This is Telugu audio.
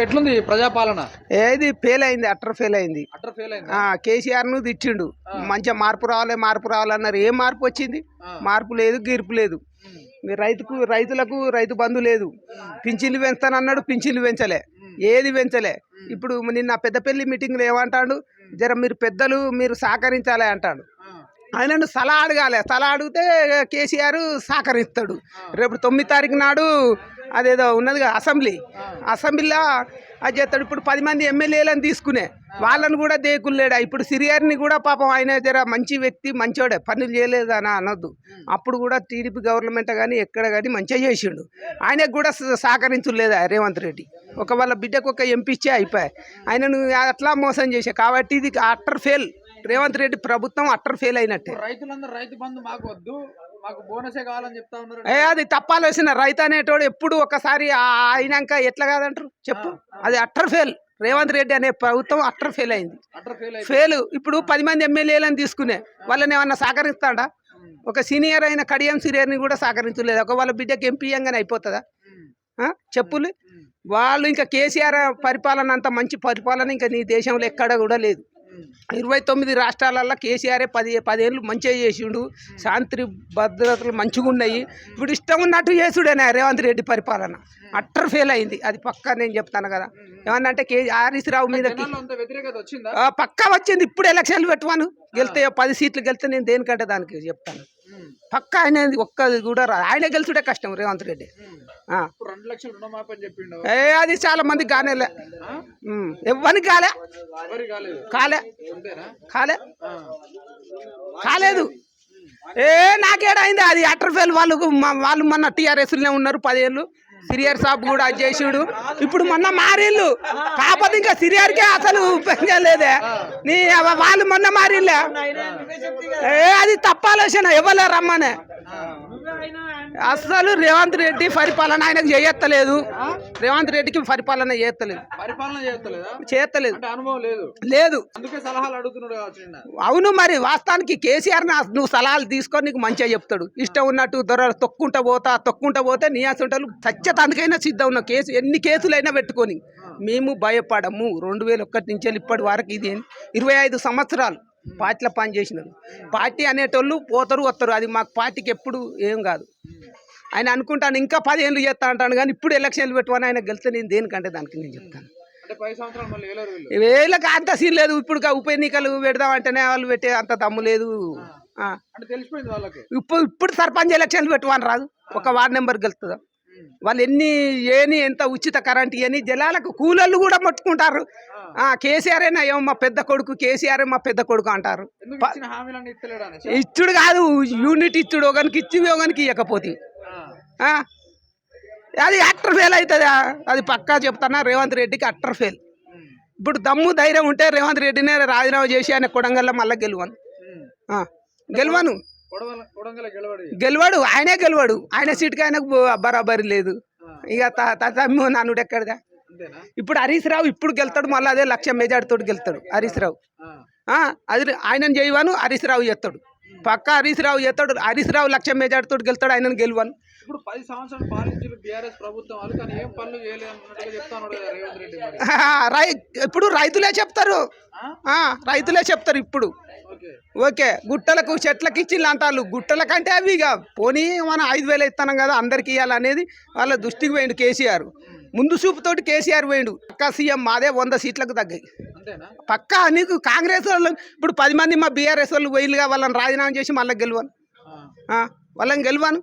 ఎట్లుంది ప్రజాపాలన? ఏది ఫెయిల్ అయింది అట్టర్ ఫెయిల్ అయింది. అట్టర్ ఫెయిల్ అయింది? ఆ, కేసీఆర్ను తిట్టిండు మంచిగా మార్పు రావాలి మార్పు రావాలన్నారు ఏం మార్పు వచ్చింది. మార్పు లేదు గీర్పు లేదు. రైతుకు రైతులకు రైతు బంధు లేదు. పింఛన్లు పెంచుతానన్నాడు పింఛన్లు పెంచలే. ఏది పెంచలే. ఇప్పుడు నిన్న పెద్దపల్లి మీటింగ్లో ఏమంటాడు? జర మీరు పెద్దలు మీరు సహకరించాలి అంటాడు. ఆయనను సలహా అడగాలి. సలహా అడిగితే కేసీఆర్ సహకరిస్తాడు. రేపు తొమ్మిది తారీఖు నాడు అదేదో ఉన్నదిగా అసెంబ్లీ. అసెంబ్లీలో అది చేస్తాడు. ఇప్పుడు పది మంది ఎమ్మెల్యేలను తీసుకునే వాళ్ళని కూడా దేకులేడా ఇప్పుడు సిరియార్ని కూడా పాపం ఆయన జర మంచి వ్యక్తి మంచోడే. పనులు చేయలేదు అని అనొద్దు అప్పుడు కూడా టీడీపీ గవర్నమెంట్ కానీ ఎక్కడ కానీ మంచిగా చేసిండు. ఆయనకు కూడా సహకరించలేదా రేవంత్ రెడ్డి? ఒక వాళ్ళ బిడ్డకు ఒక ఎంపీ ఇచ్చే అయిపోయాయి. ఆయనను అట్లా మోసం చేసే కాబట్టి ఇది అట్టర్ ఫెయిల్. రేవంత్ రెడ్డి ప్రభుత్వం అట్టర్ ఫెయిల్ అయినట్టే. రైతులందరూ రైతు బంధు మాకు వద్దు ఏ అది తప్పాల్సిన రైతు అనేటోడు ఎప్పుడు ఒకసారి అయినాక ఎట్లా కాదంటారు? చెప్పు. అది అట్టర్ ఫెయిల్. రేవంత్ రెడ్డి అనే ప్రభుత్వం అట్టర్ ఫెయిల్ అయింది. ఫెయిల్ ఇప్పుడు పది మంది ఎమ్మెల్యేలను తీసుకునే వాళ్ళని ఏమన్నా సహకరిస్తాడా? ఒక సీనియర్ అయిన కడియం సీనియర్ని కూడా సహకరించలేదు. ఒక వాళ్ళ బిడ్డకి ఎంపీ గానే అయిపోతుందా? చెప్పులు? వాళ్ళు ఇంకా కేసీఆర్ పరిపాలన అంత మంచి పరిపాలన ఇంకా నీ దేశంలో ఎక్కడ కూడా లేదు. ఇరవై తొమ్మిది రాష్ట్రాలల్లో కేసీఆర్ పది పదేళ్ళు మంచిగా చేసిండు. శాంతి భద్రతలు మంచిగా ఉన్నాయి ఇప్పుడు ఇష్టం ఉన్నట్టు చేసుడేనా రేవంత్ రెడ్డి పరిపాలన. అట్టర్ ఫెయిల్ అయింది. అది పక్కా నేను చెప్తాను కదా. ఏమన్నా అంటే కే రావు ఆ, పక్కా వచ్చింది. ఇప్పుడు ఎలక్షన్లు పెట్టువాను గెలితే పది సీట్లు గెలితే నేను దేనికంటే దానికి చెప్తాను. పక్కా ఆయన ఒక్కది కూడా రా ఆయన గెలుచుడే కష్టం రేవంత్ రెడ్డి. ఆ. ఇప్పుడు రెండు లక్షలు రుణమాఫీ అని చెప్పిండు. ఏ అది చాలా మంది కానేలే. ఉమ్, ఎవ్వరికి కాలే. కాలే. కాలే. కాలేదు. ఏ నాకేడైంది అది? అటర్ ఫెయిల్ వాళ్ళు వాళ్ళు మొన్న టీఆర్ఎస్లోనే ఉన్నారు పదేళ్ళు. సిరియర్ సాబ్ కూడా అది చేసిండు. ఇప్పుడు మొన్న మారిళ్ళు కాకపోతే ఇంకా సిరియర్కే అసలు పెంచలేదే నీ వాళ్ళు మొన్న మారిళ్ళే ఏ అది తప్పాలోచన ఎవరు రమ్మనే? అసలు రేవంత్ రెడ్డి పరిపాలన ఆయనకు చేయత్తలేదు. రేవంత్ రెడ్డికి పరిపాలన చేయత్తలేదు. పరిపాలన చేస్తలేదా చేయత్తలేదు అంటే అనుభవం లేదు. అవును మరి వాస్తవానికి కేసీఆర్ నా నువ్వు సలహాలు తీసుకొని నీకు మంచిగా చెప్తాడు. ఇష్టం ఉన్నట్టు దొర తొక్కుంటా పోతా తొక్కుంటా పోతే నీ అసంటలు సత్యతానికైనా సిద్ధం ఉన్న కేసు ఎన్ని కేసులైనా పెట్టుకొని. మేము భయపడము. రెండు వేల ఒకటి నుంచి ఇప్పటి వరకు ఇది ఇరవై ఐదు సంవత్సరాలు. పార్టీలో పని చేసినారు. పార్టీ అనేటోళ్ళు పోతారు వస్తారు. అది మాకు పార్టీకి ఎప్పుడు ఏం కాదు. ఆయన అనుకుంటాను ఇంకా పదేళ్ళు చేస్తా అంటాను కానీ ఇప్పుడు ఎలక్షన్లు పెట్టుకొని ఆయన గెలిస్తే నేను దేనికంటే దానికి నేను చెప్తాను. వీళ్ళకి అంత సీన్ లేదు. ఇప్పుడు ఉప ఎన్నికలు పెడదామంటేనే వాళ్ళు పెట్టే అంత దమ్ము లేదు. ఇప్పుడు ఇప్పుడు సర్పంచ్ ఎలక్షన్లు పెట్టువని రాదు. ఒక వార్డు నెంబర్ గెలుస్తుందా? వాళ్ళు ఎన్ని ఏని ఎంత ఉచిత కరెంట్ అని జలాలకు కూలర్లు కూడా ముట్టుకుంటారు ఆ, కేసీఆర్ అయినా ఏమో మా పెద్ద కొడుకు కేసీఆర్ మా పెద్ద కొడుకు అంటారు. ఇచ్చుడు కాదు యూనిట్ ఇచ్చుడు ఒకనికి ఇచ్చి ఒకనికి ఇవ్వకపోతే? అది అట్టర్ ఫెయిల్ అవుతుంది? అది పక్కా చెప్తానా రేవంత్ రెడ్డికి అట్టర్ ఫెయిల్. ఇప్పుడు దమ్ము ధైర్యం ఉంటే రేవంత్ రెడ్డినే రాజీనామా చేసి ఆయన కొడంగల్లో మళ్ళీ గెలవను. గెలవను. గెలవడి ఆయనే గెలవాడు. ఆయన సీటుకి ఆయనకు బరాబరి లేదు. ఇక తమ్ము నానుడు ఎక్కడదా? అంతేనా? ఇప్పుడు హరీష్ రావు ఇప్పుడు గెలుతాడు మళ్ళీ అదే లక్ష మెజార్టీతో గెలుతాడు హరీష్ రావు. అది ఆయనను చేయవాను హరీష్ రావు చేస్తాడు. పక్క హరీష్ రావు చేస్తాడు హరీష్ రావు లక్ష మెజార్టీతో గెలుతాడు ఆయనను గెలవను. ఇప్పుడు పది సంవత్సరాలు పాలించిన బీఆర్ఎస్ ప్రభుత్వం వాళ్ళు కానీ ఏం పనులు చేయలేదు అన్నట్టుగా చెప్తా ఉన్నాడు కదా రేవంత్ రెడ్డి మరి. రై ఇప్పుడు రైతులే చెప్తారు. రైతులే చెప్తారు ఇప్పుడు. ఓకే గుట్టలకు చెట్లకి ఇచ్చిళ్ళు అంటారు గుట్టల కంటే అవి ఇక పోనీ మనం ఐదు వేలు ఇస్తున్నాం కదా అందరికి ఇవ్వాలనేది వాళ్ళ దృష్టికి పోయిండు కేసీఆర్. ముందు చూపుతోటి కేసీఆర్ పోయిండు. పక్కా సీఎం మాదే వంద సీట్లకు తగ్గాయి. పక్కా నీకు కాంగ్రెస్ వాళ్ళు ఇప్పుడు పది మంది మా బీఆర్ఎస్ వాళ్ళు పోయిలుగా వాళ్ళని రాజీనామా చేసి మళ్ళీ గెలవను. వాళ్ళని గెలవను.